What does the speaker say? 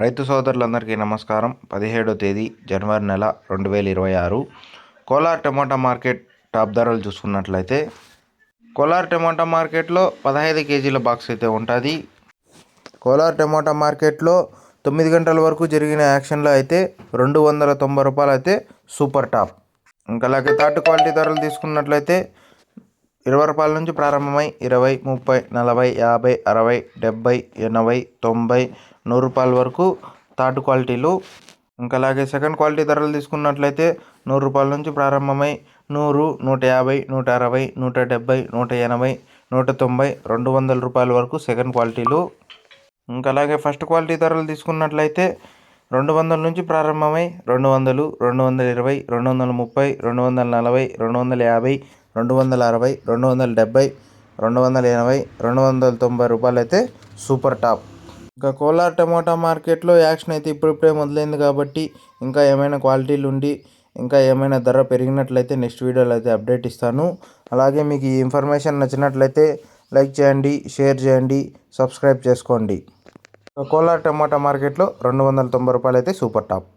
రైతు సోదరులందరికీ నమస్కారం. పదిహేడో తేదీ జనవరి నెల రెండు వేల ఇరవై ఆరు. కోలార్ టమాటా మార్కెట్ టాప్ ధరలు చూసుకున్నట్లయితే కోలార్ టమాటా మార్కెట్లో పదహైదు కేజీల బాక్స్ అయితే ఉంటుంది. కోలార్ టమాటా మార్కెట్లో తొమ్మిది గంటల వరకు జరిగిన యాక్షన్లో అయితే రెండు వందల తొంభై రూపాయలు అయితే సూపర్ టాప్. ఇంకా అలాగే థర్డ్ క్వాలిటీ ధరలు తీసుకున్నట్లయితే ఇరవై రూపాయల నుంచి ప్రారంభమై ఇరవై ముప్పై నలభై యాభై అరవై డెబ్భై ఎనభై తొంభై నూరు రూపాయల వరకు థర్డ్ క్వాలిటీలు. ఇంకా అలాగే సెకండ్ క్వాలిటీ ధరలు తీసుకున్నట్లయితే నూరు రూపాయల నుంచి ప్రారంభమై నూరు నూట యాభై నూట అరవై నూట డెబ్భై నూట ఎనభై నూట తొంభై రెండు వందల రూపాయల వరకు సెకండ్ క్వాలిటీలు. ఇంకా అలాగే ఫస్ట్ క్వాలిటీ ధరలు తీసుకున్నట్లయితే రెండు వందల నుంచి ప్రారంభమై రెండు వందలు రెండు వందల ఇరవై రెండు వందల ముప్పై రెండు వందల నలభై రెండు వందల యాభై రెండు వందల అరవై రెండు వందల డెబ్బై రెండు వందల ఎనభై రెండు వందల తొంభై రూపాయలు అయితే సూపర్ టాప్. ఇంకా కోలార్ టమోటా మార్కెట్లో యాక్షన్ అయితే ఇప్పుడిప్పుడే మొదలైంది కాబట్టి ఇంకా ఏమైనా క్వాలిటీలు ఉండి ఇంకా ఏమైనా ధర పెరిగినట్లయితే నెక్స్ట్ వీడియోలో అయితే అప్డేట్ ఇస్తాను. అలాగే మీకు ఈ ఇన్ఫర్మేషన్ నచ్చినట్లయితే లైక్ చేయండి షేర్ చేయండి సబ్స్క్రైబ్ చేసుకోండి. కోలార్ టమాటా మార్కెట్లో రెండు వందల తొంభై రూపాయలు అయితే సూపర్ టాప్.